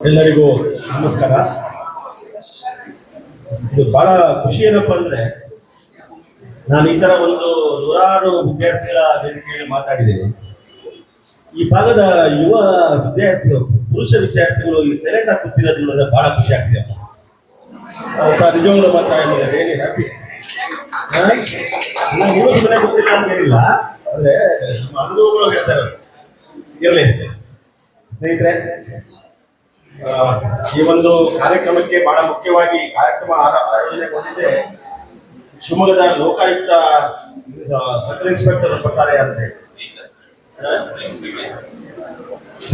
ಎಲ್ಲರಿಗೂ ನಮಸ್ಕಾರ. ಇದು ಬಹಳ ಖುಷಿ ಏನಪ್ಪ ಅಂದ್ರೆ ನಾನು ಈ ತರ ಒಂದು ನೂರಾರು ವಿದ್ಯಾರ್ಥಿಗಳ ವೇದಿಕೆಯಲ್ಲಿ ಮಾತಾಡಿದ್ದೀನಿ. ಈ ಭಾಗದ ಯುವ ವಿದ್ಯಾರ್ಥಿಗಳು, ಪುರುಷ ವಿದ್ಯಾರ್ಥಿಗಳು ಇಲ್ಲಿ ಸೆಲೆಕ್ಟ್ ಆಗಿ ಕೂತಿರೋದು ನೋಡಿದ್ರೆ ಬಹಳ ಖುಷಿ ಆಗ್ತಿದೆ. ಸರ್ ನಿಜವಾಗ್ಲೂ ಮಾತಾಡಿದ್ರೆ ಹ್ಯಾಪಿ ನೀವು ಸುಮ್ಮನೆ ಗೊತ್ತಿಲ್ಲ ಅಂತ ಹೇಳಿಲ್ಲ ಅಂದ್ರೆ ನಮ್ಮ ಅನುಭವಗಳು ಹೇಳ್ತಾರೆ ಇರಲಿ. ಸ್ನೇಹಿತರೆ ಈ ಒಂದು ಕಾರ್ಯಕ್ರಮಕ್ಕೆ ಬಹಳ ಮುಖ್ಯವಾಗಿ ಕಾರ್ಯಕ್ರಮ ಆಯೋಜನೆಗೊಂಡಿದೆ. ಶಿವಮೊಗ್ಗದ ಲೋಕಾಯುಕ್ತ ಸರ್ಕಲ್ ಇನ್ಸ್ಪೆಕ್ಟರ್ ಬರ್ತಾರೆ ಅಂತ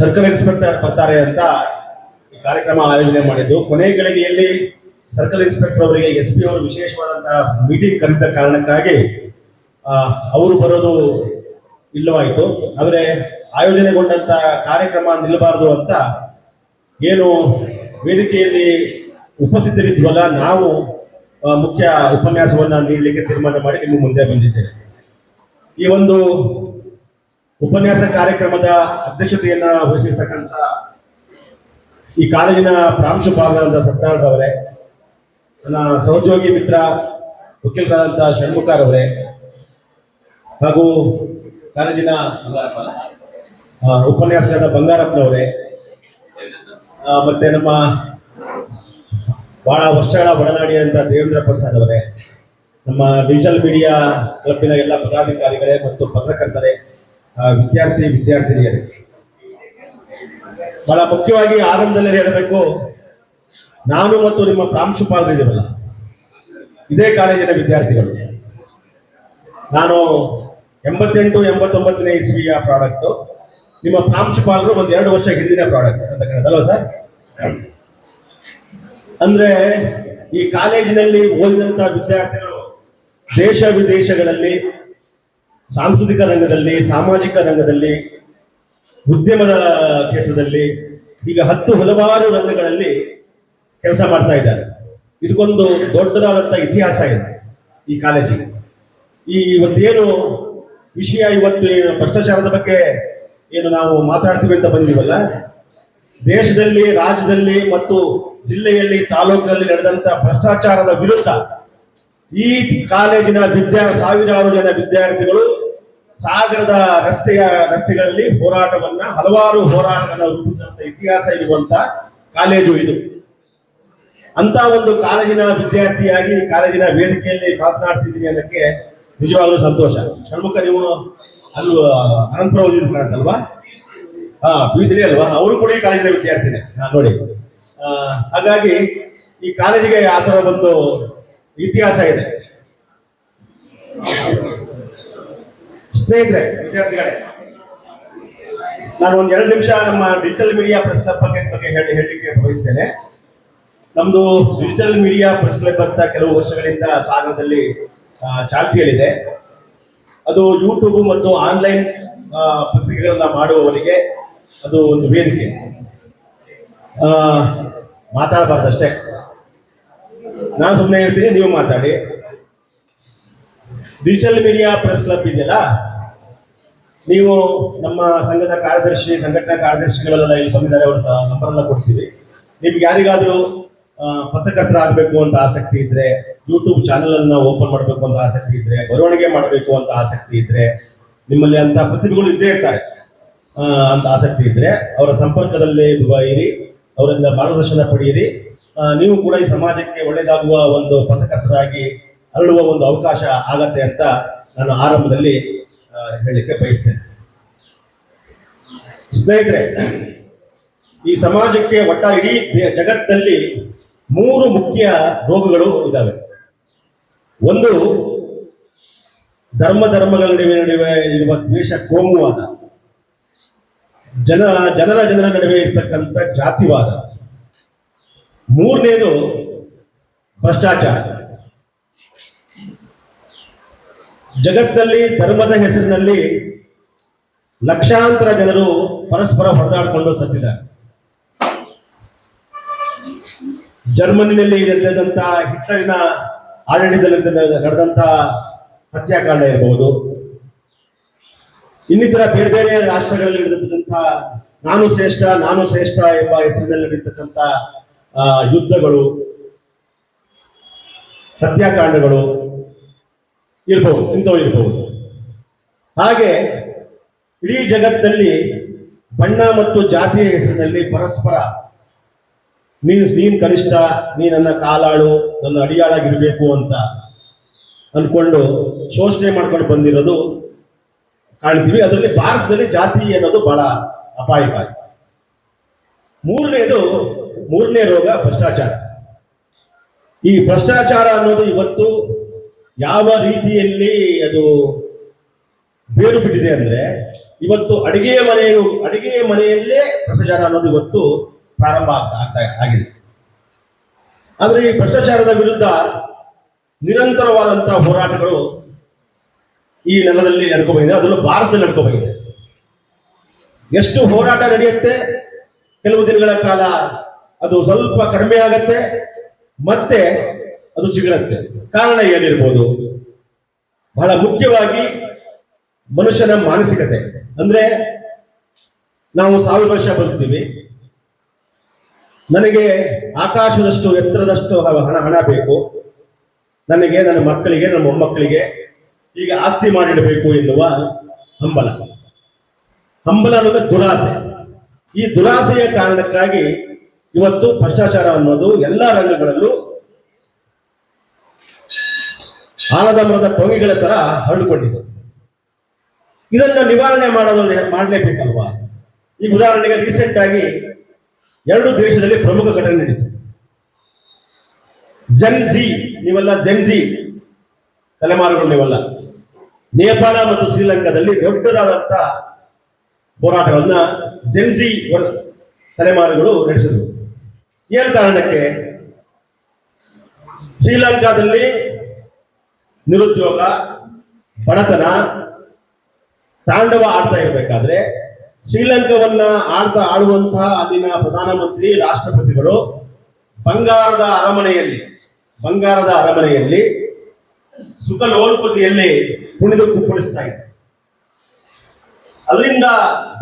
ಸರ್ಕಲ್ ಇನ್ಸ್ಪೆಕ್ಟರ್ ಬರ್ತಾರೆ ಅಂತ ಈ ಕಾರ್ಯಕ್ರಮ ಆಯೋಜನೆ ಮಾಡಿದ್ದು. ಕೊನೆ ಗಳಿಗೆಯಲ್ಲಿ ಸರ್ಕಲ್ ಇನ್ಸ್ಪೆಕ್ಟರ್ ಅವರಿಗೆ ಎಸ್ ಪಿ ಅವರು ವಿಶೇಷವಾದಂತಹ ಮೀಟಿಂಗ್ ಕರೆದ ಕಾರಣಕ್ಕಾಗಿ ಅವರು ಬರೋದು ಇಲ್ಲವಾಯಿತು. ಆದರೆ ಆಯೋಜನೆಗೊಂಡಂತ ಕಾರ್ಯಕ್ರಮ ನಿಲ್ಲಬಾರದು ಅಂತ ಏನು ವೇದಿಕೆಯಲ್ಲಿ ಉಪಸ್ಥಿತರಿದ್ವಲ್ಲ, ನಾವು ಮುಖ್ಯ ಉಪನ್ಯಾಸವನ್ನು ನೀಡಲಿಕ್ಕೆ ತೀರ್ಮಾನ ಮಾಡಿ ನಿಮ್ಮ ಮುಂದೆ ಬಂದಿದ್ದೇವೆ. ಈ ಒಂದು ಉಪನ್ಯಾಸ ಕಾರ್ಯಕ್ರಮದ ಅಧ್ಯಕ್ಷತೆಯನ್ನು ವಹಿಸಿರ್ತಕ್ಕಂಥ ಈ ಕಾಲೇಜಿನ ಪ್ರಾಂಶುಪಾಲರಾದ ಸತ್ತಾಳ್ರವರೇ ನನ್ನ ಸಹೋದ್ಯೋಗಿ ಮಿತ್ರ ವಕೀಲರಾದಂಥ ಷಣ್ಮುಖರವರೇ ಹಾಗೂ ಕಾಲೇಜಿನ ಉಪನ್ಯಾಸಕರಾದ ಬಂಗಾರಪ್ಪನವರೇ ಮತ್ತೆ ನಮ್ಮ ಬಹಳ ವರ್ಷಗಳ ಅಂತ ದೇವೇಂದ್ರ ಪ್ರಸಾದ್ ಅವರೇ, ನಮ್ಮ ಡಿಜಿಟಲ್ ಮೀಡಿಯಾ ಕ್ಲಬ್ಬಿನ ಎಲ್ಲ ಪದಾಧಿಕಾರಿಗಳೇ ಮತ್ತು ಪತ್ರಕರ್ತರೇ ವಿದ್ಯಾರ್ಥಿ ವಿದ್ಯಾರ್ಥಿನಿಯರೇ. ಬಹಳ ಮುಖ್ಯವಾಗಿ ಆರಂಭದಲ್ಲಿ ಹೇಳಬೇಕು ನಾನು ಮತ್ತು ನಿಮ್ಮ ಪ್ರಾಂಶುಪಾಲರಿದ್ದೀವಲ್ಲ ಇದೇ ಕಾಲೇಜಿನ ವಿದ್ಯಾರ್ಥಿಗಳು. ನಾನು ಎಂಬತ್ತೆಂಟು ಎಂಬತ್ತೊಂಬತ್ತನೇ ಇಸ್ವಿಯ ಪ್ರಾಡಕ್ಟು ನಿಮ್ಮ ಪ್ರಾಂಶುಪಾಲರು ಒಂದು ಎರಡು ವರ್ಷ ಹಿಂದಿನ ಪ್ರಾಡಕ್ಟ್ ಅಂತಕ್ಕಂಥದ್ದಲ್ವ ಸರ್? ಅಂದ್ರೆ ಈ ಕಾಲೇಜಿನಲ್ಲಿ ಓದಿದಂತ ವಿದ್ಯಾರ್ಥಿಗಳು ದೇಶ ವಿದೇಶಗಳಲ್ಲಿ, ಸಾಂಸ್ಕೃತಿಕ ರಂಗದಲ್ಲಿ, ಸಾಮಾಜಿಕ ರಂಗದಲ್ಲಿ, ಉದ್ಯಮದ ಕ್ಷೇತ್ರದಲ್ಲಿ ಈಗ ಹತ್ತು ಹಲವಾರು ರಂಗಗಳಲ್ಲಿ ಕೆಲಸ ಮಾಡ್ತಾ ಇದ್ದಾರೆ. ಇದಕ್ಕೊಂದು ದೊಡ್ಡದಾದಂಥ ಇತಿಹಾಸ ಇದೆ ಈ ಕಾಲೇಜಿಗೆ. ಈ ಇವತ್ತೇನು ವಿಷಯ ಇವತ್ತು ಭ್ರಷ್ಟಾಚಾರದ ಬಗ್ಗೆ ಏನು ನಾವು ಮಾತಾಡ್ತೀವಿ ಅಂತ ಬಂದಿವಲ್ಲ? ದೇಶದಲ್ಲಿ, ರಾಜ್ಯದಲ್ಲಿ ಮತ್ತು ಜಿಲ್ಲೆಯಲ್ಲಿ, ತಾಲೂಕಿನಲ್ಲಿ ನಡೆದಂತ ಭ್ರಷ್ಟಾಚಾರದ ವಿರುದ್ಧ ಈ ಕಾಲೇಜಿನ ವಿದ್ಯಾ, ಸಾವಿರಾರು ಜನ ವಿದ್ಯಾರ್ಥಿಗಳು ಸಾಗರದ ರಸ್ತೆಯ, ರಸ್ತೆಗಳಲ್ಲಿ ಹೋರಾಟವನ್ನ, ಹಲವಾರು ಹೋರಾಟವನ್ನು ರೂಪಿಸಿದಂತ ಇತಿಹಾಸ ಇರುವಂತ ಕಾಲೇಜು ಇದು. ಅಂತ ಒಂದು ಕಾಲೇಜಿನ ವಿದ್ಯಾರ್ಥಿಯಾಗಿ ಕಾಲೇಜಿನ ವೇದಿಕೆಯಲ್ಲಿ ಮಾತನಾಡ್ತಿದ್ದೀನಿ ಅನ್ನಕ್ಕೆ ನಿಜವಾಗ್ಲೂ ಸಂತೋಷ. ಷಣ್ಮುಖ, ನೀವು ಅಲ್ಲೂ ಅನಂತರ ಓದಿದ್ರು ಕಾಣ್ತಲ್ವಾ ಹಾ ಪಿ ಸಿ ಅಲ್ವಾ? ಅವರು ಕೂಡ ಈ ಕಾಲೇಜಿನ ವಿದ್ಯಾರ್ಥಿನೇ. ಹಾ ನೋಡಿ. ಹಾಗಾಗಿ ಈ ಕಾಲೇಜಿಗೆ ಆ ಥರ ಒಂದು ಇತಿಹಾಸ ಇದೆ. ಸ್ನೇಹಿತರೆ, ವಿದ್ಯಾರ್ಥಿಗಳೇ, ನಾನು ಒಂದ್ ಎರಡು ನಿಮಿಷ ನಮ್ಮ ಡಿಜಿಟಲ್ ಮೀಡಿಯಾ ಪ್ರೆಸ್ ಕ್ಲಬ್ ಬಗ್ಗೆ ಬಗ್ಗೆ ಹೇಳಿ, ಹೇಳಲಿಕ್ಕೆ ಬಯಸ್ತೇನೆ. ನಮ್ದು ಡಿಜಿಟಲ್ ಮೀಡಿಯಾ ಪ್ರೆಸ್ ಕ್ಲಬ್ ಅಂತ ಕೆಲವು ವರ್ಷಗಳಿಂದ ಸಾಗರದಲ್ಲಿ ಚಾಲ್ತಿಯಲ್ಲಿದೆ. ಅದು ಯೂಟ್ಯೂಬ್ ಮತ್ತು ಆನ್ಲೈನ್ ಪತ್ರಿಕೆಗಳನ್ನ ಮಾಡುವವರಿಗೆ ಅದು ಒಂದು ವೇದಿಕೆ. ಮಾತಾಡಬಾರ್ದು ಅಷ್ಟೇ. ನಾನು ಸುಮ್ಮನೆ ಹೇಳ್ತೀನಿ, ನೀವು ಮಾತಾಡಿ. ಡಿಜಿಟಲ್ ಮೀಡಿಯಾ ಪ್ರೆಸ್ ಕ್ಲಬ್ ಇದೆಯಲ್ಲ? ನೀವು ನಮ್ಮ ಸಂಘದ ಕಾರ್ಯದರ್ಶಿ, ಸಂಘಟನಾ ಕಾರ್ಯದರ್ಶಿಗಳೆಲ್ಲ ಇಲ್ಲಿ ಬಂದಿದ್ದಾರೆ, ಅವರ ನಂಬರ್ ಎಲ್ಲ ಕೊಡ್ತೀವಿ. ನಿಮ್ಗೆ ಯಾರಿಗಾದರೂ ಆ, ಪತ್ರಕರ್ತರಾಗಬೇಕು ಅಂತ ಆಸಕ್ತಿ ಇದ್ರೆ ಯೂಟ್ಯೂಬ್ ಚಾನೆಲ್ ಅನ್ನ ಓಪನ್ ಮಾಡಬೇಕು ಅಂತ ಆಸಕ್ತಿ ಇದ್ರೆ ಬರವಣಿಗೆ ಮಾಡಬೇಕು ಅಂತ ಆಸಕ್ತಿ ಇದ್ರೆ ನಿಮ್ಮಲ್ಲಿ ಅಂತ ಪ್ರತಿಭೆಗಳು ಇದ್ದೇ ಇರ್ತಾರೆ. ಅಂತ ಆಸಕ್ತಿ ಇದ್ರೆ ಅವರ ಸಂಪರ್ಕದಲ್ಲಿ ಇರಿ ಅವರಿಂದ ಮಾರ್ಗದರ್ಶನ ಪಡೆಯಿರಿ. ನೀವು ಕೂಡ ಈ ಸಮಾಜಕ್ಕೆ ಒಳ್ಳೆಯದಾಗುವ ಒಂದು ಪತ್ರಕರ್ತರಾಗಿ ಅರಳುವ ಒಂದು ಅವಕಾಶ ಆಗತ್ತೆ ಅಂತ ನಾನು ಆರಂಭದಲ್ಲಿ ಹೇಳಲಿಕ್ಕೆ ಬಯಸ್ತೇನೆ. ಸ್ನೇಹಿತರೆ ಈ ಸಮಾಜಕ್ಕೆ ಒಟ್ಟ ಇಡೀ ಜಗತ್ತಲ್ಲಿ ಮೂರು ಮುಖ್ಯ ರೋಗಗಳು ಇದ್ದಾವೆ ಒಂದು ಧರ್ಮ ಧರ್ಮಗಳ ನಡುವೆ ನಡುವೆ ಇರುವ ದ್ವೇಷ ಕೋಮುವಾದ. ಜನ ಜನರ ಜನರ ನಡುವೆ ಇರ್ತಕ್ಕಂಥ ಜಾತಿವಾದ. ಮೂರನೇದು ಭ್ರಷ್ಟಾಚಾರ. ಜಗತ್ತಲ್ಲಿ, ಧರ್ಮದ ಹೆಸರಿನಲ್ಲಿ ಲಕ್ಷಾಂತರ ಜನರು ಪರಸ್ಪರ ಹೊಡೆದಾಡಿಕೊಂಡು ಸತ್ತಿದ್ದಾರೆ. ಜರ್ಮನಿನಲ್ಲಿ ನಡೆದಂತ ಹಿಟ್ಲರಿನ ಆಡಳಿತದಲ್ಲಿ ನಡೆದಂತ ಹತ್ಯಾಕಾಂಡ ಇರಬಹುದು. ಇನ್ನಿತರ ಬೇರೆ ಬೇರೆ ರಾಷ್ಟ್ರಗಳಲ್ಲಿ ನಡೆದಂತಹ ನಾನು ಶ್ರೇಷ್ಠ ನಾನು ಶ್ರೇಷ್ಠ ಎಂಬ ಹೆಸರಿನಲ್ಲಿ ನಡೀತಕ್ಕಂಥ ಯುದ್ಧಗಳು, ಹತ್ಯಾಕಾಂಡಗಳು ಇರ್ಬೋದು, ಇಂಥವು ಇರ್ಬೋದು. ಹಾಗೆ ಇಡೀ ಜಗತ್ತಿನಲ್ಲಿ ಬಣ್ಣ ಮತ್ತು ಜಾತಿಯ ಹೆಸರಿನಲ್ಲಿ ಪರಸ್ಪರ ನೀನು ನೀನು ಕನಿಷ್ಠ, ನೀ ನನ್ನ ಕಾಲಾಳು, ನನ್ನ ಅಡಿಯಾಳಾಗಿರ್ಬೇಕು ಅಂತ ಅನ್ಕೊಂಡು ಶೋಷಣೆ ಮಾಡ್ಕೊಂಡು ಬಂದಿರೋದು ಕಾಣ್ತೀವಿ. ಅದರಲ್ಲಿ ಭಾರತದಲ್ಲಿ ಜಾತಿ ಅನ್ನೋದು ಬಹಳ ಅಪಾಯಕಾರಿ. ಮೂರನೇದು, ಮೂರನೇ ರೋಗ ಭ್ರಷ್ಟಾಚಾರ. ಈ ಭ್ರಷ್ಟಾಚಾರ ಅನ್ನೋದು ಇವತ್ತು ಯಾವ ರೀತಿಯಲ್ಲಿ ಅದು ಬೇರು ಬಿಟ್ಟಿದೆ ಅಂದ್ರೆ, ಇವತ್ತು ಅಡಿಗೆಯ ಮನೆಯು, ಅಡಿಗೆಯ ಮನೆಯಲ್ಲೇ ಭ್ರಷ್ಟಾಚಾರ ಅನ್ನೋದು ಇವತ್ತು ಪ್ರಾರಂಭ ಆಗ್ತಾ ಆಗಿದೆ. ಆದರೆ ಈ ಭ್ರಷ್ಟಾಚಾರದ ವಿರುದ್ಧ ನಿರಂತರವಾದಂತಹ ಹೋರಾಟಗಳು ಈ ನೆಲದಲ್ಲಿ ನಡ್ಕೋಬಹುದು ಅದರಲ್ಲೂ ಭಾರತದಲ್ಲಿ ನಡ್ಕೋಬಹುದು ಎಷ್ಟು ಹೋರಾಟ ನಡೆಯುತ್ತೆ? ಕೆಲವು ದಿನಗಳ ಕಾಲ ಅದು ಸ್ವಲ್ಪ ಕಡಿಮೆ ಆಗತ್ತೆ, ಮತ್ತೆ ಅದು ಚಿಗುರತ್ತೆ. ಕಾರಣ ಏನಿರ್ಬೋದು? ಬಹಳ ಮುಖ್ಯವಾಗಿ ಮನುಷ್ಯನ ಮಾನಸಿಕತೆ. ಅಂದ್ರೆ ನಾವು ಸಾವಿರ ವರ್ಷ ಬದುಕ್ತೀವಿ. ನನಗೆ ಆಕಾಶದಷ್ಟು, ಎತ್ತರದಷ್ಟು ಹಣ ಹಣ ಬೇಕು. ನನಗೆ, ನನ್ನ ಮಕ್ಕಳಿಗೆ, ನನ್ನ ಮೊಮ್ಮಕ್ಕಳಿಗೆ ಈಗ ಆಸ್ತಿ ಮಾಡಿಡಬೇಕು ಎನ್ನುವ ಹಂಬಲ. ಹಂಬಲ ಅನ್ನೋದು ದುರಾಸೆ. ಈ ದುರಾಸೆಯ ಕಾರಣಕ್ಕಾಗಿ ಇವತ್ತು ಭ್ರಷ್ಟಾಚಾರ ಅನ್ನೋದು ಎಲ್ಲ ರಂಗಗಳಲ್ಲೂ ಆಲದ ಮರದ ಟೊಂಗಿಗಳ ತರ ಹರಡಿಕೊಂಡಿದೆ. ಇದನ್ನ ನಿವಾರಣೆ ಮಾಡೋದು ಮಾಡಲೇಬೇಕಲ್ವಾ? ಈಗ ಉದಾಹರಣೆಗೆ ರೀಸೆಂಟ್ ಆಗಿ ಎರಡು ದೇಶದಲ್ಲಿ ಪ್ರಮುಖ ಘಟನೆ ನಡೀತು. ಜೆನ್ ಜಿ ನೀವೆಲ್ಲ ಜೆನ್ ಜಿ ತಲೆಮಾರುಗಳು ನೀವೆಲ್ಲ. ನೇಪಾಳ ಮತ್ತು ಶ್ರೀಲಂಕಾದಲ್ಲಿ ದೊಡ್ಡದಾದಂತ ಹೋರಾಟಗಳನ್ನ ಜೆನ್ಜಿ ತಲೆಮಾರುಗಳು ನಡೆಸಿದ್ರು. ಏನ್ ಕಾರಣಕ್ಕೆ? ಶ್ರೀಲಂಕಾದಲ್ಲಿ ನಿರುದ್ಯೋಗ, ಬಡತನ, ತಾಂಡವ ಆಡ್ತಾ ಇರಬೇಕಾದ್ರೆ ಶ್ರೀಲಂಕಾವನ್ನ ಆಳ್ದ ಆಳುವಂತಹ ಅಲ್ಲಿನ ಪ್ರಧಾನಮಂತ್ರಿ, ರಾಷ್ಟ್ರಪತಿಗಳು ಬಂಗಾರದ ಅರಮನೆಯಲ್ಲಿ ಬಂಗಾರದ ಅರಮನೆಯಲ್ಲಿ ಸುಖಲೋಲ್ಪತಿಯಲ್ಲಿ ಕುಣಿದು ಕುಪ್ಪಳಿಸ್ತಾ ಇದ್ದಾರೆ. ಅದರಿಂದ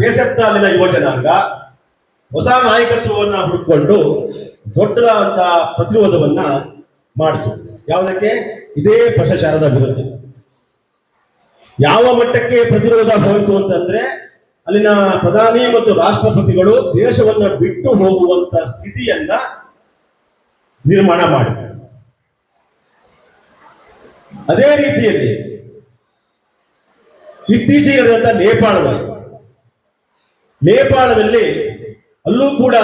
ಬೇಸತ್ತ ಅಲ್ಲಿನ ಯುವ ಜನಾಂಗ ಹೊಸ ನಾಯಕತ್ವವನ್ನು ಹುಡುಕೊಂಡು ದೊಡ್ಡದಾದಂತ ಪ್ರತಿರೋಧವನ್ನ ಮಾಡಿತು. ಯಾವುದಕ್ಕೆ? ಇದೇ ಭ್ರಷ್ಟಾಚಾರದ ವಿರುದ್ಧ. ಯಾವ ಮಟ್ಟಕ್ಕೆ ಪ್ರತಿರೋಧ ಹೋಯಿತು ಅಂತಂದ್ರೆ ಅಲ್ಲಿನ ಪ್ರಧಾನಿ ಮತ್ತು ರಾಷ್ಟ್ರಪತಿಗಳು ದೇಶವನ್ನು ಬಿಟ್ಟು ಹೋಗುವಂತ ಸ್ಥಿತಿಯನ್ನ ನಿರ್ಮಾಣ ಮಾಡಿದರು ಅದೇ ರೀತಿಯಲ್ಲಿ ಇತ್ತೀಚೆಗೆ ನೇಪಾಳದಲ್ಲಿ ನೇಪಾಳದಲ್ಲಿ ಅಲ್ಲೂ ಕೂಡ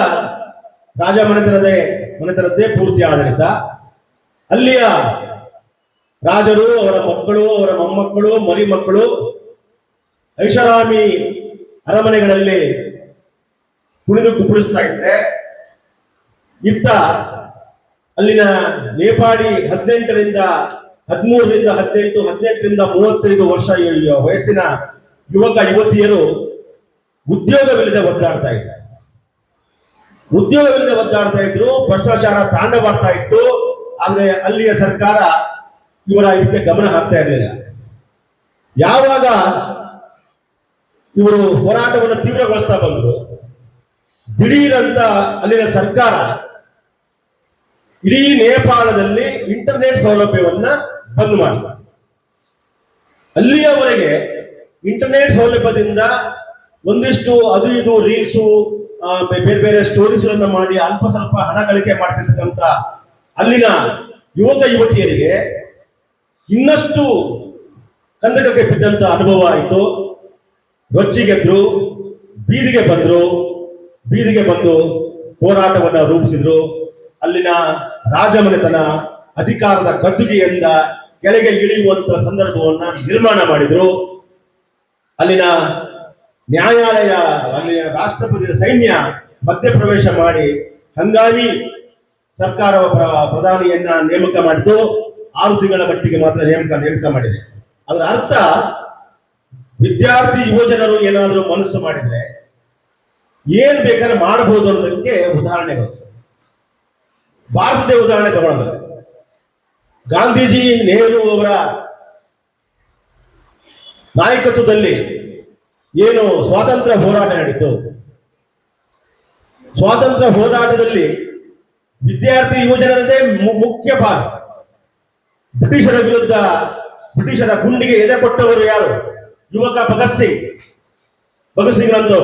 ರಾಜ ಮನೆತನದೇ, ಮನೆತನದ್ದೇ ಪೂರ್ತಿ ಆಡಳಿತ. ಅಲ್ಲಿಯ ರಾಜರು, ಅವರ ಮಕ್ಕಳು, ಅವರ ಮೊಮ್ಮಕ್ಕಳು ಮರಿ ಮಕ್ಕಳು ಐಷಾರಾಮಿ ಅರಮನೆಗಳಲ್ಲಿ ಕುಣಿದು ಕುಪ್ಪಳಿಸ್ತಾ ಇದ್ರೆ, ಇತ್ತ ಅಲ್ಲಿನ ನೇಪಾಳಿ ಹದಿನೆಂಟರಿಂದ ಹದಿಮೂರರಿಂದ ಹದಿನೆಂಟು, ಹದಿನೆಂಟರಿಂದ ಮೂವತ್ತೈದು ವರ್ಷ ವಯಸ್ಸಿನ ಯುವಕ, ಯುವತಿಯರು ಉದ್ಯೋಗವಿಲ್ಲದೆ ಒದ್ದಾಡ್ತಾ ಇದ್ದಾರೆ ಉದ್ಯೋಗವಿಲ್ಲದೆ ಒದ್ದಾಡ್ತಾ ಇದ್ರು, ಭ್ರಷ್ಟಾಚಾರ ತಾಂಡವಾಡ್ತಾ ಇತ್ತು, ಆದ್ರೆ ಅಲ್ಲಿಯ ಸರ್ಕಾರ ಇವರ ಇದಕ್ಕೆ ಗಮನ ಹಾಕ್ತಾ ಇರಲಿಲ್ಲ. ಯಾವಾಗ ಇವರು ಹೋರಾಟವನ್ನು ತೀವ್ರಗೊಳಿಸ್ತಾ ಬಂದರು. ದಿಢೀರಂತ ಅಲ್ಲಿನ ಸರ್ಕಾರ ಇಡೀ ನೇಪಾಳದಲ್ಲಿ ಇಂಟರ್ನೆಟ್ ಸೌಲಭ್ಯವನ್ನ ಬಂದ್ ಮಾಡಿದ. ಅಲ್ಲಿಯವರೆಗೆ ಇಂಟರ್ನೆಟ್ ಸೌಲಭ್ಯದಿಂದ ಒಂದಿಷ್ಟು ಅದು ಇದು ರೀಲ್ಸು ಬೇರೆ ಬೇರೆ ಸ್ಟೋರೀಸ್ಗಳನ್ನ ಮಾಡಿ ಅಲ್ಪ ಸ್ವಲ್ಪ ಹಣ ಗಳಿಕೆ ಮಾಡ್ತಿರ್ತಕ್ಕಂಥ ಅಲ್ಲಿನ ಯುವಕ ಯುವತಿಯರಿಗೆ ಇನ್ನಷ್ಟು ಕಂದಕಕ್ಕೆ ಬಿದ್ದಂತ ಅನುಭವ ಆಯಿತು. ರೊಚ್ಚಿಗೆದ್ರು ಬೀದಿಗೆ ಬಂದ್ರು, ಬೀದಿಗೆ ಬಂದು ಹೋರಾಟವನ್ನ ರೂಪಿಸಿದ್ರು. ಅಲ್ಲಿನ ರಾಜಮನೆತನ ಅಧಿಕಾರದ ಕದ್ದುಗೆಯಿಂದ ಕೆಳಗೆ ಇಳಿಯುವಂತ ಸಂದರ್ಭವನ್ನ ನಿರ್ಮಾಣ ಮಾಡಿದ್ರು. ಅಲ್ಲಿನ ನ್ಯಾಯಾಲಯ, ಅಲ್ಲಿನ ರಾಷ್ಟ್ರಪತಿ ಸೈನ್ಯ ಮಧ್ಯಪ್ರವೇಶ ಮಾಡಿ ಹಂಗಾಮಿ ಸರ್ಕಾರ ಪ್ರ- ಪ್ರಧಾನಿಯನ್ನ ನೇಮಕ ಮಾಡಿದ್ದು ಆರು ತಿಂಗಳ ಮಟ್ಟಿಗೆ ಮಾತ್ರ ನೇಮಕ ನೇಮಕ ಮಾಡಿದೆ. ಅದರ ಅರ್ಥ ವಿದ್ಯಾರ್ಥಿ ಯುವಜನರು ಏನಾದರೂ ಮನಸ್ಸು ಮಾಡಿದ್ರೆ ಏನ್ ಬೇಕಾದ್ರೆ ಮಾಡಬಹುದು ಅನ್ನೋದಕ್ಕೆ ಉದಾಹರಣೆಗಳು. ಭಾರತದ ಉದಾಹರಣೆ ತಗೊಳ್ಳೋಣ. ಗಾಂಧೀಜಿ, ನೆಹರು ಅವರ ನಾಯಕತ್ವದಲ್ಲಿ ಏನು ಸ್ವಾತಂತ್ರ್ಯ ಹೋರಾಟ ನಡೀತು ಸ್ವಾತಂತ್ರ್ಯ ಹೋರಾಟದಲ್ಲಿ ವಿದ್ಯಾರ್ಥಿ ಯುವಜನರದೇ ಮುಖ್ಯ ಭಾಗ. ಬ್ರಿಟಿಷರ ವಿರುದ್ಧ ಬ್ರಿಟಿಷರ ಗುಂಡಿಗೆ ಎದೆ ಕೊಟ್ಟವರು ಯಾರು? ಯುವಕ ಭಗತ್ ಸಿಂಗ್. ಭಗತ್ ಸಿಂಗ್ ನಂದು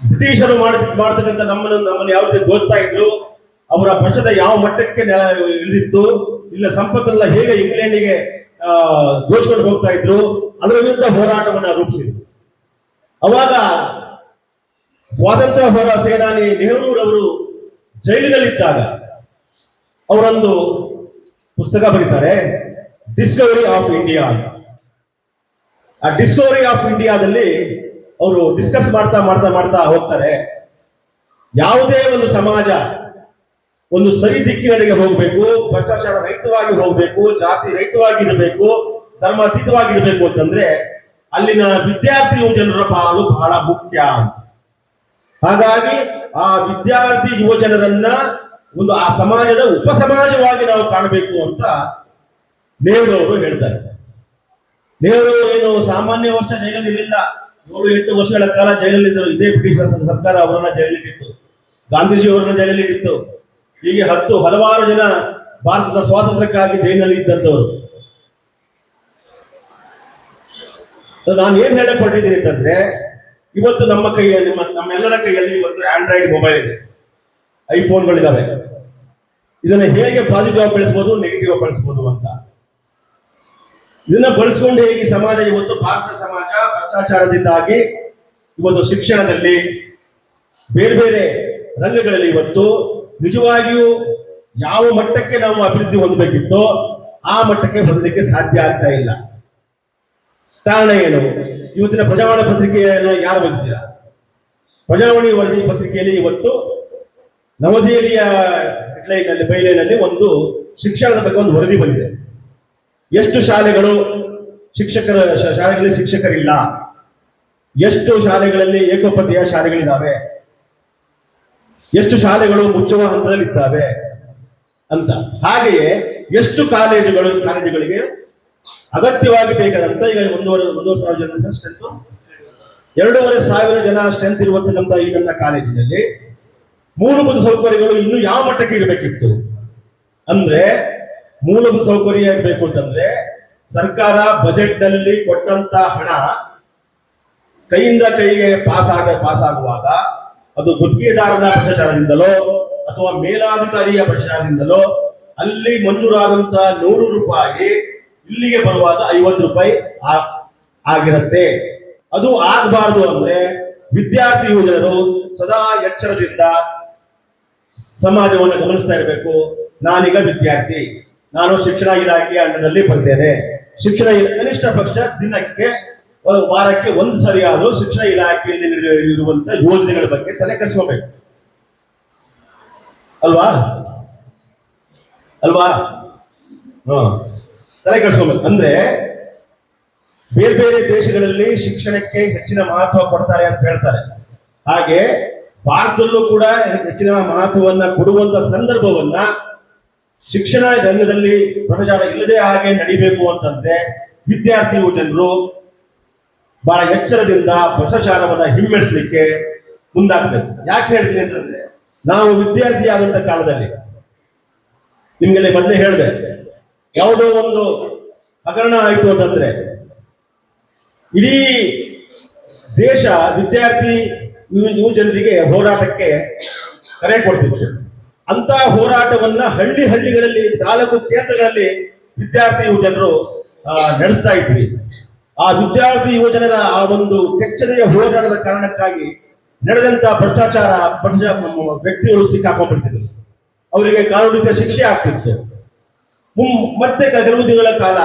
ಬ್ರಿಟಿಷರು ಮಾಡ ಮಾಡ್ತಕ್ಕಂಥ ನಮ್ಮನ್ನು ನಮ್ಮನ್ನು ಯಾವ ರೀತಿ ಗೋಚ್ತಾ ಇದ್ರು, ಅವರ ಪಕ್ಷದ ಯಾವ ಮಟ್ಟಕ್ಕೆ ಇಳಿದಿತ್ತು, ಇಲ್ಲ ಸಂಪತ್ತಲ್ಲ ಹೇಗೆ ಇಂಗ್ಲೆಂಡಿಗೆ ದೋಷಗಳು ಹೋಗ್ತಾ ಇದ್ರು, ಅದರ ವಿರುದ್ಧ ಹೋರಾಟವನ್ನು ರೂಪಿಸಿದ್ರು. ಅವಾಗ ಸ್ವಾತಂತ್ರ್ಯ ಹೋರಾಟ ಸೇನಾನಿ ನೆಹರೂರವರು ಜೈಲಿನಲ್ಲಿದ್ದಾಗ ಅವರೊಂದು ಪುಸ್ತಕ ಬರೀತಾರೆ ಡಿಸ್ಕವರಿ ಆಫ್ ಇಂಡಿಯಾ ಅಂತ. ಆ ಡಿಸ್ಕವರಿ ಆಫ್ ಇಂಡಿಯಾದಲ್ಲಿ ಅವರು ಡಿಸ್ಕಸ್ ಮಾಡ್ತಾ ಮಾಡ್ತಾ ಮಾಡ್ತಾ ಹೋಗ್ತಾರೆ. ಯಾವುದೇ ಒಂದು ಸಮಾಜ ಒಂದು ಸರಿ ದಿಕ್ಕಿನಡೆಗೆ ಹೋಗಬೇಕು, ಭ್ರಷ್ಟಾಚಾರ ರಹಿತವಾಗಿ ಹೋಗಬೇಕು, ಜಾತಿ ರಹಿತವಾಗಿರಬೇಕು, ಧರ್ಮಾತೀತವಾಗಿರಬೇಕು ಅಂತಂದ್ರೆ ಅಲ್ಲಿನ ವಿದ್ಯಾರ್ಥಿ ಯುವಜನರ ಪಾಲು ಬಹಳ ಮುಖ್ಯ ಹಾಗಾಗಿ ಆ ವಿದ್ಯಾರ್ಥಿ ಯುವಜನರನ್ನ ಒಂದು ಆ ಸಮಾಜದ ಉಪಸಮಾಜವಾಗಿ ನಾವು ಕಾಣಬೇಕು ಅಂತ ನೆಹರು ಅವರು ಹೇಳ್ತಾರೆ. ನೆಹರು ಏನು ಸಾಮಾನ್ಯ ವರ್ಷ ಜೈಲಲ್ಲಿ ಇರಲಿಲ್ಲ. ಏಳು, ಎಂಟು ವರ್ಷಗಳ ಕಾಲ ಜೈಲಲ್ಲಿದ್ದರು ಇದೇ ಬ್ರಿಟಿಷ್ ಸರ್ಕಾರ ಅವರನ್ನ ಇತ್ತು ಗಾಂಧೀಜಿ ಅವರನ್ನ ಜೈಲಲ್ಲಿ ಇತ್ತು ಹೀಗೆ ಹತ್ತು, ಹಲವಾರು ಜನ ಭಾರತದ ಸ್ವಾತಂತ್ರ್ಯಕ್ಕಾಗಿ ಜೈಲಿನಲ್ಲಿ ಇದ್ದಂಥವ್ರು. ನಾನು ಏನ್ ಹೇಳಕ್ ಅಂತಂದ್ರೆ, ಇವತ್ತು ನಮ್ಮ ಕೈಯಲ್ಲಿ ನಮ್ಮ, ನಮ್ಮೆಲ್ಲರ ಕೈಯಲ್ಲಿ ಇವತ್ತು ಆಂಡ್ರಾಯ್ಡ್ ಮೊಬೈಲ್ ಇದೆ. ಐಫೋನ್ಗಳಿದಾವೆ ಇದನ್ನ ಹೇಗೆ ಪಾಸಿಟಿವ್ ಆಗಿ ಬೆಳೆಸ್ಬೋದು ನೆಗೆಟಿವ್ ಆಗಿ ಬೆಳೆಸ್ಬೋದು ಅಂತ. ಇದನ್ನ ಬಳಸ್ಕೊಂಡು ಹೇಗೆ ಸಮಾಜ ಇವತ್ತು ಭಾರತ ಸಮಾಜ, ಭ್ರಷ್ಟಾಚಾರದಿಂದಾಗಿ ಇವತ್ತು ಶಿಕ್ಷಣದಲ್ಲಿ ಬೇರೆ ಬೇರೆ ರಂಗಗಳಲ್ಲಿ ಇವತ್ತು ನಿಜವಾಗಿಯೂ ಯಾವ ಮಟ್ಟಕ್ಕೆ ನಾವು ಅಭಿವೃದ್ಧಿ ಹೊಂದಬೇಕಿತ್ತೋ ಆ ಮಟ್ಟಕ್ಕೆ ಹೊಂದಲಿಕ್ಕೆ ಸಾಧ್ಯ ಆಗ್ತಾ ಇಲ್ಲ. ಕಾರಣ ಏನು? ಇವತ್ತಿನ ಪ್ರಜಾವಾಣಿ ಪತ್ರಿಕೆಯನ್ನು ಯಾರು ಓದಿದ್ದೀರಾ ಪ್ರಜಾವಾಣಿ ವರದಿ ಪತ್ರಿಕೆಯಲ್ಲಿ ಇವತ್ತು ನವದೆಹಲಿಯ ಹೆಡ್ಲೈನ್ನಲ್ಲಿ ಬೈಲೈನಲ್ಲಿ ಒಂದು ಶಿಕ್ಷಣದ ಬಗ್ಗೆ ಒಂದು ವರದಿ ಬಂದಿದೆ. ಎಷ್ಟು ಶಾಲೆಗಳು ಶಿಕ್ಷಕರ ಶಾಲೆಗಳಲ್ಲಿ ಶಿಕ್ಷಕರಿಲ್ಲ? ಎಷ್ಟು ಶಾಲೆಗಳಲ್ಲಿ ಏಕೋಪತಿಯ ಶಾಲೆಗಳಿದ್ದಾವೆ ಎಷ್ಟು ಶಾಲೆಗಳು ಮುಚ್ಚುವ ಹಂತದಲ್ಲಿದ್ದಾವೆ? ಅಂತ. ಹಾಗೆಯೇ ಎಷ್ಟು ಕಾಲೇಜುಗಳು, ಕಾಲೇಜುಗಳಿಗೆ ಅಗತ್ಯವಾಗಿ ಬೇಕಾದಂತ ಈಗ ಒಂದೂವರೆ ಒಂದೂವರೆ ಸಾವಿರ ಜನ ಸ್ಟ್ರೆಂತ್ ಎರಡೂವರೆ ಸಾವಿರ ಜನ ಸ್ಟ್ರೆಂತ್ ಇರುವಂತಕ್ಕಂಥ ಈ ನನ್ನ ಕಾಲೇಜಿನಲ್ಲಿ ಮೂಲಭೂತ ಸೌಕರ್ಯಗಳು ಇನ್ನು ಯಾವ ಮಟ್ಟಕ್ಕೆ ಇರಬೇಕಿತ್ತು? ಅಂದ್ರೆ ಮೂಲಭೂತ ಸೌಕರ್ಯ ಇರಬೇಕು ಅಂತಂದ್ರೆ ಸರ್ಕಾರ ಬಜೆಟ್ನಲ್ಲಿ ಕೊಟ್ಟಂತ ಹಣ ಕೈಯಿಂದ ಕೈಗೆ ಪಾಸ್ ಆಗ ಪಾಸ್ ಆಗುವಾಗ ಅದು ಗುತ್ತಿಗೆದಾರರ ಭ್ರಷ್ಟಾಚಾರದಿಂದಲೋ ಅಥವಾ ಮೇಲಾಧಿಕಾರಿಯ ಭ್ರಷ್ಟಾಚಾರದಿಂದಲೋ ಅಲ್ಲಿ ಮಂಜೂರಾದಂತ ನೂರು ರೂಪಾಯಿ ಇಲ್ಲಿಗೆ ಬರುವಾಗ ಐವತ್ತು ರೂಪಾಯಿ ಆಗಿರುತ್ತೆ. ಅದು ಆಗಬಾರದು ಅಂದ್ರೆ ವಿದ್ಯಾರ್ಥಿ ಯುವಜನರು ಸದಾ ಎಚ್ಚರದಿಂದ ಸಮಾಜವನ್ನು ಗಮನಿಸ್ತಾ ಇರಬೇಕು. ನಾನೀಗ ವಿದ್ಯಾರ್ಥಿ. ನಾನು ಶಿಕ್ಷಣ ಇಲಾಖೆ ಅಂಡರ್ನಲ್ಲಿ ಬರ್ತೇನೆ. ಶಿಕ್ಷಣ ಕನಿಷ್ಠ ಪಕ್ಷ ದಿನಕ್ಕೆ ವಾರಕ್ಕೆ ಒಂದು ಸರಿ ಆದರೂ ಶಿಕ್ಷಣ ಇಲಾಖೆಯಲ್ಲಿ ಇರುವಂತಹ ಇರುವಂತ ಯೋಜನೆಗಳ ಬಗ್ಗೆ ತಲೆ ಕೆಡಿಸ್ಕೋಬೇಕು. ಅಲ್ವಾ? ಅಲ್ವಾ? ಹ. ತಲೆ ಕೆಡಿಸ್ಕೋಬೇಕು. ಅಂದ್ರೆ ಬೇರೆ ಬೇರೆ ದೇಶಗಳಲ್ಲಿ ಶಿಕ್ಷಣಕ್ಕೆ ಹೆಚ್ಚಿನ ಮಹತ್ವ ಕೊಡ್ತಾರೆ ಅಂತ ಹೇಳ್ತಾರೆ. ಹಾಗೆ ಭಾರತದಲ್ಲೂ ಕೂಡ ಹೆಚ್ಚಿನ ಮಹತ್ವವನ್ನ ಕೊಡುವಂತ ಸಂದರ್ಭವನ್ನ ಶಿಕ್ಷಣ ರಂಗದಲ್ಲಿ ಪ್ರಚಾರ ಇಲ್ಲದೆ ಹಾಗೆ ನಡಿಬೇಕು ಅಂತಂದ್ರೆ ವಿದ್ಯಾರ್ಥಿ ಯುವಜನರು ಬಹಳ ಎಚ್ಚರದಿಂದ ಭ್ರಷ್ಟಾಚಾರವನ್ನ ಹಿಮ್ಮೆಡಿಸ್ಲಿಕ್ಕೆ ಮುಂದಾಗಬೇಕು. ಯಾಕೆ ಹೇಳ್ತೀನಿ ಅಂತಂದ್ರೆ ನಾವು ವಿದ್ಯಾರ್ಥಿ ಆದಂತ ಕಾಲದಲ್ಲಿ ನಿಮ್ಗೆಲ್ಲ ಮೊದಲೇ ಹೇಳಿದೆ, ಯಾವುದೋ ಒಂದು ಹಗರಣ ಆಯಿತು ಅಂತಂದ್ರೆ ಇಡೀ ದೇಶ ವಿದ್ಯಾರ್ಥಿ ಯುವ ಜನರಿಗೆ ಹೋರಾಟಕ್ಕೆ ಕರೆ ಕೊಡ್ತಿತ್ತು. ಅಂತ ಹೋರಾಟವನ್ನ ಹಳ್ಳಿ ಹಳ್ಳಿಗಳಲ್ಲಿ, ತಾಲೂಕು ಕೇಂದ್ರಗಳಲ್ಲಿ ವಿದ್ಯಾರ್ಥಿ ಯುವಜನರು ನಡೆಸ್ತಾ ಇದ್ವಿ. ಆ ವಿದ್ಯಾರ್ಥಿ ಯುವಜನರ ಆ ಒಂದು ಕೆಚ್ಚನೆಯ ಹೋರಾಟದ ಕಾರಣಕ್ಕಾಗಿ ನಡೆದಂತ ಭ್ರಷ್ಟಾಚಾರ ಭ್ರಷ್ಟ ವ್ಯಕ್ತಿಗಳು ಸಿಕ್ಕಾಕೊಂಡ್ಬಿಡ್ತಿದ್ರು. ಅವರಿಗೆ ಕಾನೂನಿತ ಶಿಕ್ಷೆ ಆಗ್ತಿತ್ತು. ಮತ್ತೆ ಕೆಲವು ದಿನಗಳ ಕಾಲ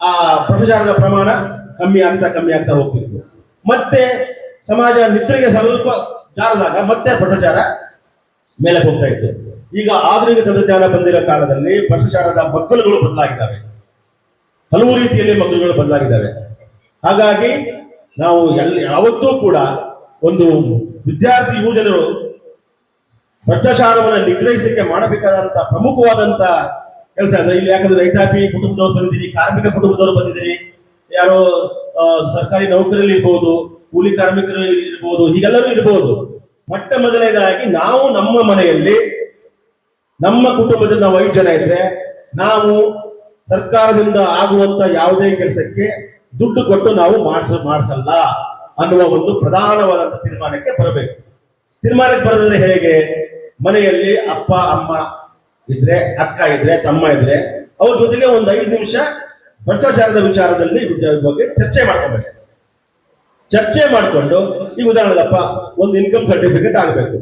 ಆ ಭ್ರಷ್ಟಾಚಾರದ ಪ್ರಮಾಣ ಕಮ್ಮಿ ಆಗ್ತಾ ಕಮ್ಮಿ ಆಗ್ತಾ ಹೋಗ್ತಿತ್ತು. ಮತ್ತೆ ಸಮಾಜ ನಿದ್ರೆಗೆ ಸ್ವಲ್ಪ ಜಾರದಾಗ ಮತ್ತೆ ಭ್ರಷ್ಟಾಚಾರ ಮೇಲೆ ಹೋಗ್ತಾ ಇತ್ತು. ಈಗ ಆಧುನಿಕ ತಂತ್ರಜ್ಞಾನ ಬಂದಿರೋ ಕಾಲದಲ್ಲಿ ಭ್ರಷ್ಟಾಚಾರದ ಮಕ್ಕಳುಗಳು ಬದಲಾಗಿದ್ದಾವೆ. ಹಲವು ರೀತಿಯಲ್ಲಿ ಮಕ್ಕಳುಗಳು ಬದಲಾಗಿದ್ದಾವೆ. ಹಾಗಾಗಿ ನಾವು ಎಲ್ಲಿ ಯಾವತ್ತೂ ಕೂಡ ಒಂದು ವಿದ್ಯಾರ್ಥಿ ಯುವಜನರು ಭ್ರಷ್ಟಾಚಾರವನ್ನು ನಿಗ್ರಹಿಸಲಿಕ್ಕೆ ಮಾಡಬೇಕಾದಂತ ಪ್ರಮುಖವಾದಂತ ಕೆಲಸ ಅಂದ್ರೆ ಇಲ್ಲಿ ಯಾಕಂದ್ರೆ ರೈತಾಪಿ ಕುಟುಂಬದವ್ರು ಬಂದಿದ್ದೀರಿ ಕಾರ್ಮಿಕ ಕುಟುಂಬದವರು ಬಂದಿದ್ದೀರಿ ಯಾರೋ ಸರ್ಕಾರಿ ನೌಕರಲ್ಲಿ ಇರ್ಬೋದು ಕೂಲಿ ಕಾರ್ಮಿಕರು ಇರ್ಬೋದು, ಹೀಗೆಲ್ಲರೂ ಇರ್ಬೋದು. ಮೊಟ್ಟ ಮೊದಲನೇದಾಗಿ ನಾವು ನಮ್ಮ ಮನೆಯಲ್ಲಿ, ನಮ್ಮ ಕುಟುಂಬದಲ್ಲಿ ನಾವು ಐದು ಜನ ಇದ್ರೆ, ನಾವು ಸರ್ಕಾರದಿಂದ ಆಗುವಂತ ಯಾವುದೇ ಕೆಲಸಕ್ಕೆ ದುಡ್ಡು ಕೊಟ್ಟು ನಾವು ಮಾಡಿಸ, ಮಾಡಿಸಲ್ಲ ಅನ್ನುವ ಒಂದು ಪ್ರಧಾನವಾದಂತ ತೀರ್ಮಾನಕ್ಕೆ ಬರಬೇಕು. ತೀರ್ಮಾನಕ್ಕೆ ಬರೋದಂದ್ರೆ ಹೇಗೆ? ಮನೆಯಲ್ಲಿ ಅಪ್ಪ, ಅಮ್ಮ ಇದ್ರೆ, ಅಕ್ಕ ಇದ್ರೆ, ತಮ್ಮ ಇದ್ರೆ, ಅವ್ರ ಜೊತೆಗೆ ಒಂದು ಐದು ನಿಮಿಷ ಭ್ರಷ್ಟಾಚಾರದ ವಿಚಾರದಲ್ಲಿ ಬಗ್ಗೆ ಚರ್ಚೆ ಮಾಡ್ಕೋಬೇಕು. ಚರ್ಚೆ ಮಾಡಿಕೊಂಡು ಈಗ ಉದಾಹರಣೆಗಪ್ಪ ಒಂದು ಇನ್ಕಮ್ ಸರ್ಟಿಫಿಕೇಟ್ ಆಗಬೇಕು.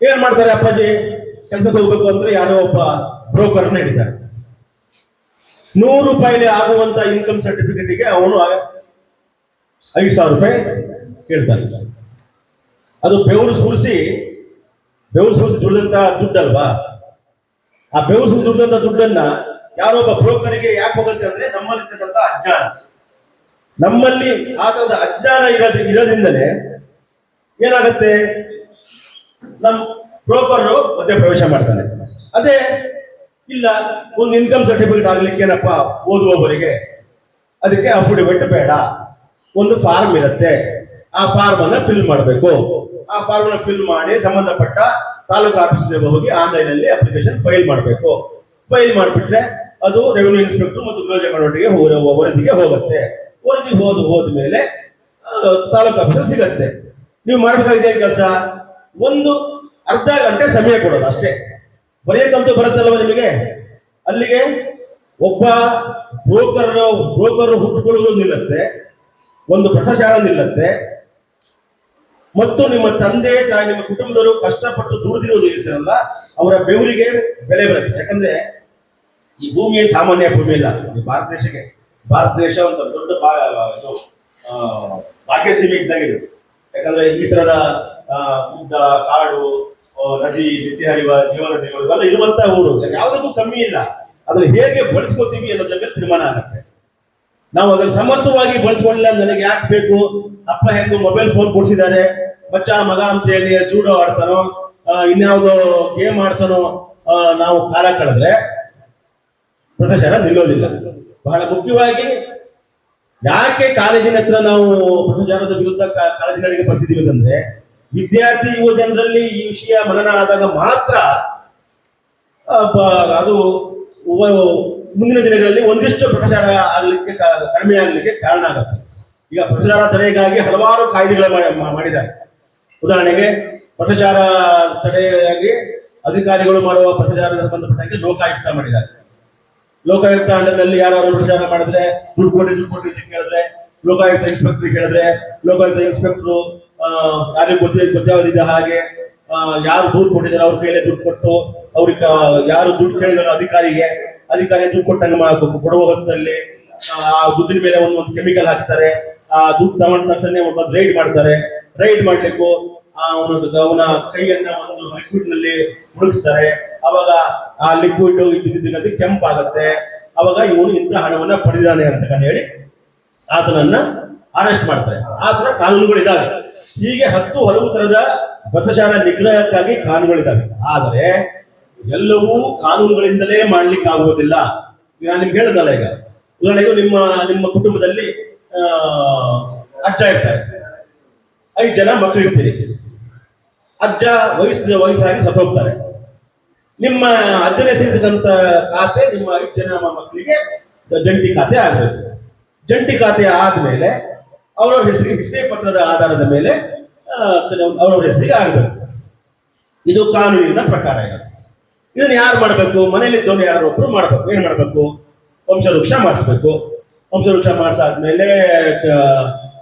ಏನ್ ಮಾಡ್ತಾರೆ ಅಪ್ಪಾಜಿ? ಕೆಲಸಕ್ಕೆ ಹೋಗ್ಬೇಕು ಅಂದ್ರೆ ಯಾರೋ ಒಬ್ಬ ಬ್ರೋಕರ್ ಹಿಡಿತಾರೆ. ನೂರು ರೂಪಾಯಿಲಿ ಆಗುವಂತ ಇನ್ಕಮ್ ಸರ್ಟಿಫಿಕೇಟಿಗೆ ಅವನು ಐದು ಸಾವಿರ ರೂಪಾಯಿ ಕೇಳ್ತಾನೆ. ಅದು ಬೆವರು ಸುರಿಸಿ ಬೆವರು ಸುರಿಸಿ ದುಡ್ದಂತ ದುಡ್ಡಲ್ವಾ? ಆ ಬೆವರು ಸುರಿಸಿ ದುಡ್ದಂತ ದುಡ್ಡನ್ನ ಯಾರೊಬ್ಬ ಬ್ರೋಕರಿಗೆ ಯಾಕೆ ಹೋಗುತ್ತೆ ಅಂದ್ರೆ ನಮ್ಮಲ್ಲಿರ್ತಕ್ಕಂಥ ಅಜ್ಞಾನ. ನಮ್ಮಲ್ಲಿ ಆ ತರದ ಅಜ್ಞಾನ ಇರೋದ್, ಇರೋದ್ರಿಂದಲೇ ಏನಾಗುತ್ತೆ? ನಮ್ ಬ್ರೋಕರ್ ಮಧ್ಯ ಪ್ರವೇಶ ಮಾಡ್ತಾನೆ ಅದೇ, ಇಲ್ಲ, ಒಂದು ಇನ್ಕಮ್ ಸರ್ಟಿಫಿಕೇಟ್ ಆಗ್ಲಿಕ್ಕೆ ಏನಪ್ಪ? ಓದುವವರಿಗೆ. ಅದಕ್ಕೆ ಅಫಿಡವಿಟ್ ಬೇಡ. ಒಂದು ಫಾರ್ಮ್ ಇರುತ್ತೆ. ಆ ಫಾರ್ಮ್ ಅನ್ನ ಫಿಲ್ ಮಾಡಬೇಕು. ಆ ಫಾರ್ಮ್ ಅನ್ನ ಫಿಲ್ ಮಾಡಿ ಸಂಬಂಧಪಟ್ಟ ತಾಲೂಕು ಆಫೀಸ್ಗೆ ಹೋಗಿ ಆನ್ಲೈನ್ ಅಲ್ಲಿ ಅಪ್ಲಿಕೇಶನ್ ಫೈಲ್ ಮಾಡಬೇಕು. ಫೈಲ್ ಮಾಡಿಬಿಟ್ರೆ ಅದು ರೆವಿನ್ಯೂ ಇನ್ಸ್ಪೆಕ್ಟರ್ ಮತ್ತು ಗೃಹ ಜಮಾನೊಟ್ಟಿಗೆ ವರದಿಗೆ ಹೋಗುತ್ತೆ. ವರದಿ ಹೋದ ಹೋದ್ಮೇಲೆ ತಾಲೂಕು ಆಫೀಸರ್ ಸಿಗತ್ತೆ. ನೀವು ಮಾಡಬೇಕಾಗಿದೆ ಕೆಲಸ? ಒಂದು ಅರ್ಧ ಗಂಟೆ ಸಮಯ ಕೊಡೋದು ಅಷ್ಟೇ. ಬರೆಯಕ್ಕಂತೂ ಬರುತ್ತಲ್ವ ನಿಮಗೆ? ಅಲ್ಲಿಗೆ ಒಬ್ಬ ಬ್ರೋಕರ್ ಬ್ರೋಕರ್ ಹುಟ್ಟುಕೊಳ್ಳುವುದು ನಿಲ್ಲತ್ತೆ. ಒಂದು ಭ್ರಷ್ಟಾಚಾರ ನಿಲ್ಲತ್ತೆ. ಮತ್ತು ನಿಮ್ಮ ತಂದೆ ತಾಯಿ ನಿಮ್ಮ ಕುಟುಂಬದವರು ಕಷ್ಟಪಟ್ಟು ದುಡಿದಿರೋದು ಇರ್ತಾರಲ್ಲ ಅವರ ಬೆವರಿಗೆ ಬೆಲೆ ಬರುತ್ತೆ. ಯಾಕಂದ್ರೆ ಈ ಭೂಮಿ ಸಾಮಾನ್ಯ ಭೂಮಿ ಇಲ್ಲ ಭಾರತ ದೇಶಕ್ಕೆ, ಭಾರತ ದೇಶ ಒಂದು ದೊಡ್ಡ ಇದು ಆ, ಭಾಗ್ಯ ಸೀಮೆ ಇದ್ದಂಗೆ ಇದು. ಯಾಕಂದ್ರೆ ಈ ತರದ ಗುಡ್ಡ ಕಾಡು ನದಿ ನಿತ್ಯ ಹರಿವ ಜೀವನ ನದಿಗಳು ಇವೆಲ್ಲ ಇರುವಂತ ಊರು. ಯಾವುದಕ್ಕೂ ಕಮ್ಮಿ ಇಲ್ಲ. ಅದನ್ನು ಹೇಗೆ ಬಳಸ್ಕೋತೀವಿ ಅನ್ನೋದ್ರ ಮೇಲೆ ತೀರ್ಮಾನ ಆಗುತ್ತೆ. ನಾವು ಅದನ್ನು ಸಮರ್ಥವಾಗಿ ಬಳಸ್ಕೊಳ್ಳಿಲ್ಲ ನನಗೆ ಯಾಕೆ ಬೇಕು? ಅಪ್ಪ ಹೆಂಗು ಮೊಬೈಲ್ ಫೋನ್ ಕೊಡ್ಸಿದ್ದಾರೆ. ಬಚ್ಚ ಮಗ ಅಂತ ಹೇಳಿ ಜೂಡೋ ಆಡ್ತಾನೋ ಇನ್ಯಾವುದೋ ಗೇಮ್ ಆಡ್ತಾನೋ ನಾವು ಕಾಲ ಕಳೆದ್ರೆ ಪ್ರದರ್ಶನ ನಿಲ್ಲೋದಿಲ್ಲ. ಬಹಳ ಮುಖ್ಯವಾಗಿ ಯಾಕೆ ಕಾಲೇಜಿನ ಹತ್ರ ನಾವು ಭ್ರಷ್ಟಾಚಾರದ ವಿರುದ್ಧ ಕಾಲೇಜಿನ ಅಡಿಗೆ ಬರ್ತಿದ್ದೀವಿ ಅಂತಂದ್ರೆ, ವಿದ್ಯಾರ್ಥಿ ಯುವ ಜನರಲ್ಲಿ ಈ ವಿಷಯ ಮನನ ಆದಾಗ ಮಾತ್ರ ಅದು ಮುಂದಿನ ದಿನಗಳಲ್ಲಿ ಒಂದಿಷ್ಟು ಭ್ರಷ್ಟಾಚಾರ ಆಗಲಿಕ್ಕೆ ಕಡಿಮೆ ಆಗಲಿಕ್ಕೆ ಕಾರಣ ಆಗುತ್ತೆ. ಈಗ ಭ್ರಷ್ಟಾಚಾರ ತಡೆಗಾಗಿ ಹಲವಾರು ಕಾಯ್ದೆಗಳು ಮಾಡಿದ್ದಾರೆ. ಉದಾಹರಣೆಗೆ, ಭ್ರಷ್ಟಾಚಾರ ತಡೆಗಾಗಿ ಅಧಿಕಾರಿಗಳು ಮಾಡುವ ಭ್ರಷ್ಟಾಚಾರದ ಸಂಬಂಧಪಟ್ಟಂಗೆ ಲೋಕಾಯುಕ್ತ ಮಾಡಿದ್ದಾರೆ. ಲೋಕಾಯುಕ್ತ ಅಂಡರ್ನಲ್ಲಿ ಯಾರು ಪ್ರಚಾರ ಮಾಡಿದ್ರೆ, ದುಡ್ಡು ಕೊಟ್ಟು ದುಡ್ಡು ಕೇಳಿದ್ರೆ ಲೋಕಾಯುಕ್ತ ಇನ್ಸ್ಪೆಕ್ಟರ್ ಕೇಳಿದ್ರೆ, ಲೋಕಾಯುಕ್ತ ಇನ್ಸ್ಪೆಕ್ಟರ್ ಯಾರಿಗೆ ಗೊತ್ತಿದೆ ಗೊತ್ತಾಗದಿದ್ದ ಹಾಗೆ ಯಾರು ದೂರು ಕೊಟ್ಟಿದ್ದಾರೆ ಅವ್ರ ಕೈಲೇ ದುಡ್ಡು ಕೊಟ್ಟು, ಅವ್ರಿಗೆ ಯಾರು ದುಡ್ಡು ಕೇಳಿದಾರೋ ಅಧಿಕಾರಿಗೆ, ಅಧಿಕಾರಿ ದುಡ್ಡು ಕೊಟ್ಟಂಗೆ ಮಾಡಬೇಕು. ಕೊಡುವ ಹೊತ್ತಲ್ಲಿ, ಆ ದುಡ್ಡಿನ ಮೇಲೆ ಒಂದೊಂದು ಒಂದು ಕೆಮಿಕಲ್ ಹಾಕ್ತಾರೆ. ಆ ದುಡ್ಡು ತಗೊಂಡ ತಕ್ಷಣ ಒಂದು ರೈಡ್ ಮಾಡ್ತಾರೆ. ರೈಡ್ ಮಾಡ್ಲಿಕ್ಕೂ ಅವನ ಅವನ ಕೈಯನ್ನ ಒಂದು ಲಿಕ್ವಿಡ್ನಲ್ಲಿ ಮುಳುಗಿಸ್ತಾರೆ. ಅವಾಗ ಆ ಲಿಕ್ವಿಡ್ ಇದ್ದಿದ್ದಕ್ಕೆ ಕೆಂಪಾಗತ್ತೆ. ಅವಾಗ ಇವನು ಇಂಥ ಹಣವನ್ನ ಪಡೆದಾನೆ ಅಂತ ಹೇಳಿ ಆತನನ್ನ ಅರೆಸ್ಟ್ ಮಾಡ್ತಾರೆ. ಆತರ ಕಾನೂನುಗಳಿದ್ದಾವೆ. ಹೀಗೆ ಹತ್ತು ಹಲವು ತರದ ಭ್ರಷ್ಟಾಚಾರ ನಿಗ್ರಹಕ್ಕಾಗಿ ಕಾನೂನುಗಳಿದ್ದಾವೆ. ಆದರೆ ಎಲ್ಲವೂ ಕಾನೂನುಗಳಿಂದಲೇ ಮಾಡ್ಲಿಕ್ಕೆ ಆಗುವುದಿಲ್ಲ ನಾನು ನಿಮ್ಗೆ ಹೇಳಿದಲ್ಲ ಈಗ. ಉದಾಹರಣೆಗೆ ನಿಮ್ಮ ನಿಮ್ಮ ಕುಟುಂಬದಲ್ಲಿ ಆ, ಅಜ್ಜ ಇರ್ತಾರೆ. ಐದು ಜನ ಮಕ್ಕಳು ಇರ್ತೀರಿ. ಅಜ್ಜ ವಯಸ್ಸು ವಯಸ್ಸಾಗಿ ಸತ್ತೋಗ್ತಾರೆ. ನಿಮ್ಮ ಅಜ್ಜನೇ ಸೇರಿದಂತ ಖಾತೆ ನಿಮ್ಮ ಐದು ಜನ ಮಕ್ಕಳಿಗೆ ಜಂಟಿ ಖಾತೆ ಆಗಬೇಕು. ಜಂಟಿ ಖಾತೆ ಆದ್ಮೇಲೆ ಅವರವ್ರ ಹೆಸರಿಗೆ ಹಿಸ್ಸೆ ಪತ್ರದ ಆಧಾರದ ಮೇಲೆ ಅವರವ್ರ ಹೆಸರಿಗೆ ಆಗಬೇಕು. ಇದು ಕಾನೂನಿನ ಪ್ರಕಾರ ಇದೆ. ಇದನ್ನ ಯಾರು ಮಾಡಬೇಕು? ಮನೆಯಲ್ಲಿ ಇದ್ದವನು ಯಾರು ಒಬ್ರು ಮಾಡಬೇಕು. ಏನ್ ಮಾಡಬೇಕು? ವಂಶವೃಕ್ಷ ಮಾಡಿಸ್ಬೇಕು. ವಂಶವೃಕ್ಷ ಮಾಡಿಸಾದ್ಮೇಲೆ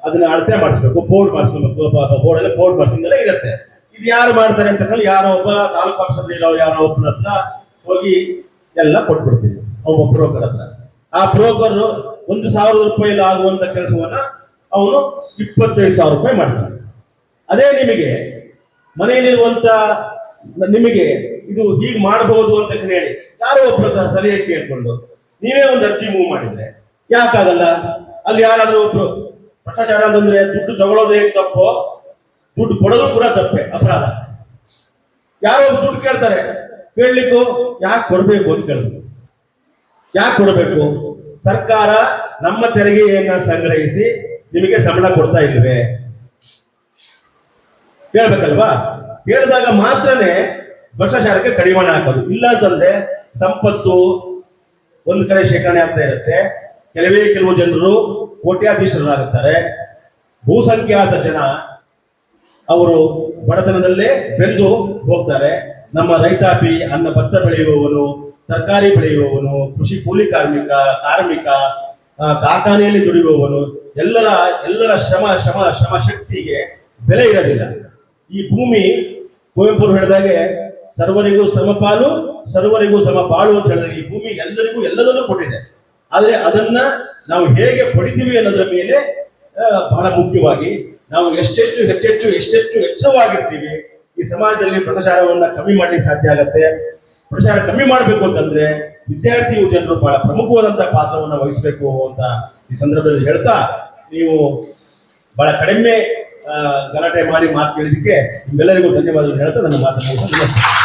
ಅದನ್ನ ಅಳತೆ ಮಾಡಿಸ್ಬೇಕು. ಬೋರ್ಡ್ ಮಾಡಿಸ್ಬೇಕು ಬೋರ್ಡ್ ಎಲ್ಲ ಬೋರ್ಡ್ ಮಾಡಿಸಿದ್ರೆ ಇರುತ್ತೆ. ಇದು ಯಾರು ಮಾಡ್ತಾರೆ ಅಂತ ಹೇಳಿ ಯಾರೋ ಒಬ್ಬ ತಾಲೂಕು ಆಫೀಸಲ್ಲಿ ಇರೋ ಯಾರೋ ಒಬ್ಬನ ಹತ್ರ ಹೋಗಿ ಎಲ್ಲ ಕೊಟ್ಬಿಡ್ತೀವಿ ಒಬ್ಬ ಬ್ರೋಕರ್ ಹತ್ರ. ಆ ಬ್ರೋಕರ್ ಒಂದು ಸಾವಿರದ ರೂಪಾಯಿಲಿ ಆಗುವಂತ ಕೆಲಸವನ್ನ ಅವನು ಇಪ್ಪತ್ತೈದು ಸಾವಿರ ರೂಪಾಯಿ ಮಾಡ್ತಾನೆ. ಅದೇ ನಿಮಗೆ ಮನೆಯಲ್ಲಿರುವಂತ ನಿಮಗೆ ಇದು ಹೀಗೆ ಮಾಡಬಹುದು ಅಂತ ಹೇಳಿ ಯಾರೋ ಒಬ್ಬರ ಹತ್ರ ಸಲಹೆ ಕೇಳ್ಕೊಂಡು ನೀವೇ ಒಂದು ಅರ್ಜಿ ಮೂವ್ ಮಾಡಿದ್ರೆ ಯಾಕಾಗಲ್ಲ? ಅಲ್ಲಿ ಯಾರಾದ್ರೂ ಒಬ್ರು ಭ್ರಷ್ಟಾಚಾರ ಅಂತಂದ್ರೆ ದುಡ್ಡು ತಗೊಳೋದೇ ಏನ್ ತಪ್ಪು ದುಡ್ಡು ಕೊಡೋದು ಕೂಡ ತಪ್ಪೆ, ಅಪರಾಧ. ಯಾರೋ ದುಡ್ಡು ಕೇಳ್ತಾರೆ, ಕೇಳಲಿಕ್ಕೂ ಯಾಕೆ ಕೊಡಬೇಕು ಅಂತ ಕೇಳಿದ್ರು ಯಾಕೆ ಕೊಡಬೇಕು? ಸರ್ಕಾರ ನಮ್ಮ ತೆರಿಗೆಯನ್ನ ಸಂಗ್ರಹಿಸಿ ನಿಮಗೆ ಸಂಬಳ ಕೊಡ್ತಾ ಇಲ್ವೇ? ಕೇಳ್ಬೇಕಲ್ವಾ? ಕೇಳಿದಾಗ ಮಾತ್ರನೇ ಭ್ರಷ್ಟಾಚಾರಕ್ಕೆ ಕಡಿವಾಣ ಹಾಕೋದು. ಇಲ್ಲ ಅಂತಂದ್ರೆ ಸಂಪತ್ತು ಒಂದು ಕಡೆ ಶೇಖರಣೆ ಆಗ್ತಾ ಇರುತ್ತೆ. ಕೆಲವೇ, ಕೆಲವು ಜನರು ಕೋಟ್ಯಾಧೀಶರಾಗುತ್ತಾರೆ ಭೂಸಂಖ್ಯಾತ ಜನ ಅವರು ಬಡತನದಲ್ಲೇ ಬೆಂದು ಹೋಗ್ತಾರೆ. ನಮ್ಮ ರೈತಾಪಿ ಅನ್ನ ಭತ್ತ ಬೆಳೆಯುವವನು, ತರಕಾರಿ ಬೆಳೆಯುವವನು, ಕೃಷಿ ಕೂಲಿ ಕಾರ್ಮಿಕ ಕಾರ್ಮಿಕ ಕಾರ್ಖಾನೆಯಲ್ಲಿ ದುಡಿಯುವವನು, ಎಲ್ಲರ ಎಲ್ಲರ ಶ್ರಮ ಶ್ರಮ ಶ್ರಮ ಶಕ್ತಿಗೆ ಬೆಲೆ ಇರೋದಿಲ್ಲ. ಈ ಭೂಮಿ ಕುವೆಂಪು ಹೇಳಿದಾಗೆ, ಸರ್ವರಿಗೂ ಸಮಪಾಲು ಸರ್ವರಿಗೂ ಸಮಪಾಲು ಅಂತ ಹೇಳಿದ್ರೆ ಈ ಭೂಮಿ ಎಲ್ಲರಿಗೂ ಎಲ್ಲದನ್ನೂ ಕೊಟ್ಟಿದೆ. ಆದರೆ ಅದನ್ನ ನಾವು ಹೇಗೆ ಪಡಿತೀವಿ ಅನ್ನೋದ್ರ ಮೇಲೆ ಬಹಳ ಮುಖ್ಯವಾಗಿ ನಾವು ಎಷ್ಟೆಷ್ಟು ಹೆಚ್ಚೆಚ್ಚು, ಎಷ್ಟೆಷ್ಟು ಎಚ್ಚರವಾಗಿರ್ತೀವಿ ಈ ಸಮಾಜದಲ್ಲಿ ಪ್ರಚಾರವನ್ನು ಕಮ್ಮಿ ಮಾಡಲಿಕ್ಕೆ ಸಾಧ್ಯ ಆಗತ್ತೆ ಪ್ರಚಾರ ಕಮ್ಮಿ ಮಾಡಬೇಕು ಅಂತಂದ್ರೆ ವಿದ್ಯಾರ್ಥಿ ಜನರು ಬಹಳ ಪ್ರಮುಖವಾದಂತಹ ಪಾತ್ರವನ್ನು ವಹಿಸಬೇಕು ಅಂತ ಈ ಸಂದರ್ಭದಲ್ಲಿ ಹೇಳ್ತಾ, ನೀವು ಬಹಳ ಕಡಿಮೆ ಗಲಾಟೆ ಮಾಡಿ ಮಾತು ಕೇಳಿದಕ್ಕೆ ನಿಮ್ಮೆಲ್ಲರಿಗೂ ಧನ್ಯವಾದಗಳು ಹೇಳ್ತಾ, ನನ್ನ ಮಾತನ್ನು. ನಮಸ್ತೆ